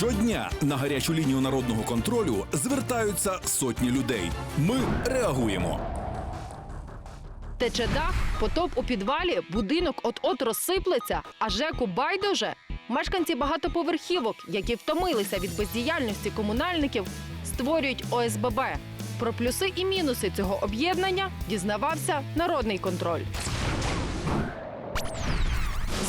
Щодня на гарячу лінію народного контролю звертаються сотні людей. Ми реагуємо. Тече дах, потоп у підвалі, будинок от-от розсиплеться, а ЖЕКу байдуже. Мешканці багатоповерхівок, які втомилися від бездіяльності комунальників, створюють ОСББ. Про плюси і мінуси цього об'єднання дізнавався народний контроль.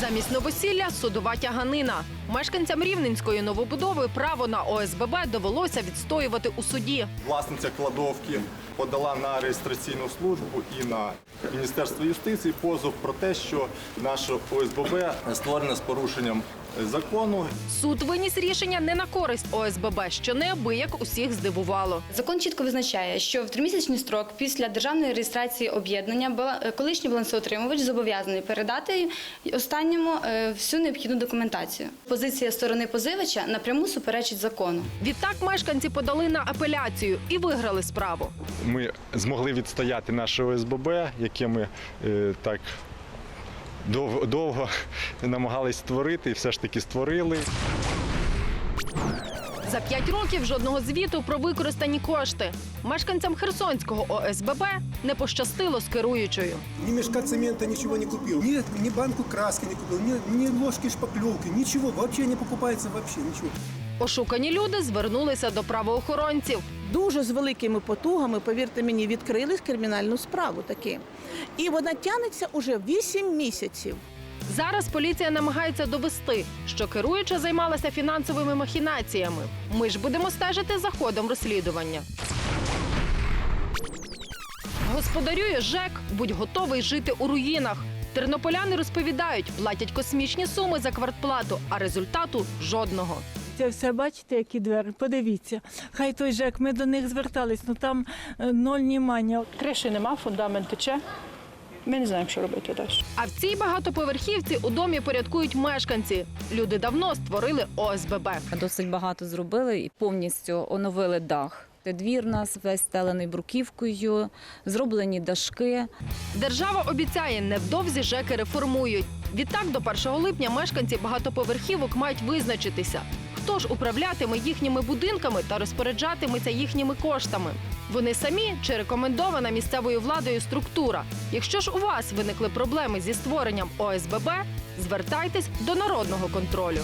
Замість новосілля судова тяганина. Мешканцям рівненської новобудови право на ОСББ довелося відстоювати у суді. Власниця кладовки подала на реєстраційну службу і на Міністерство юстиції позов про те, що наше ОСББ створене з порушенням закону. Суд виніс рішення не на користь ОСББ, що неабияк усіх здивувало. Закон чітко визначає, що в тримісячний строк після державної реєстрації об'єднання е, колишній балансоутримувач зобов'язаний передати останньому е, всю необхідну документацію. Позиція сторони позивача напряму суперечить закону. Відтак мешканці подали на апеляцію і виграли справу. ми змогли відстояти наше ОСББ, яке ми е, так довго, довго намагались створити, і все ж таки створили. За п'ять років жодного звіту про використані кошти. Мешканцям Херсонського ОСББ не пощастило з керуючою. Ни мешка цемента ничего не купил, ни, ни банку краски не купил, ни, ни ложки шпаклевки, ничего, вообще не покупается вообще ничего. Ошукані люди звернулися до правоохоронців. Дуже з великими потугами, повірте мені, відкрили кримінальну справу таки. І вона тягнеться уже 8 місяців. Зараз поліція намагається довести, що керуюча займалася фінансовими махінаціями. Ми ж будемо стежити за ходом розслідування. Господарює ЖЕК, будь готовий жити у руїнах. Тернополяни розповідають, платять космічні суми за квартплату, а результату жодного. Це все бачите, які двері. Подивіться. Хай той ЖЕК, ми до них звертались, ну там е, ноль німання. Криші нема, фундамент тече. Ми не знаємо, що робити далі. А в цій багатоповерхівці у домі порядкують мешканці. Люди давно створили ОСББ. Досить багато зробили і повністю оновили дах. Двір нас весь стелений бруківкою, зроблені дашки. Держава обіцяє, невдовзі ЖЕКи реформують. Відтак до 1 липня мешканці багатоповерхівок мають визначитися, хто ж управлятиме їхніми будинками та розпоряджатиметься їхніми коштами. Вони самі чи рекомендована місцевою владою структура. Якщо ж у вас виникли проблеми зі створенням ОСББ, звертайтесь до народного контролю.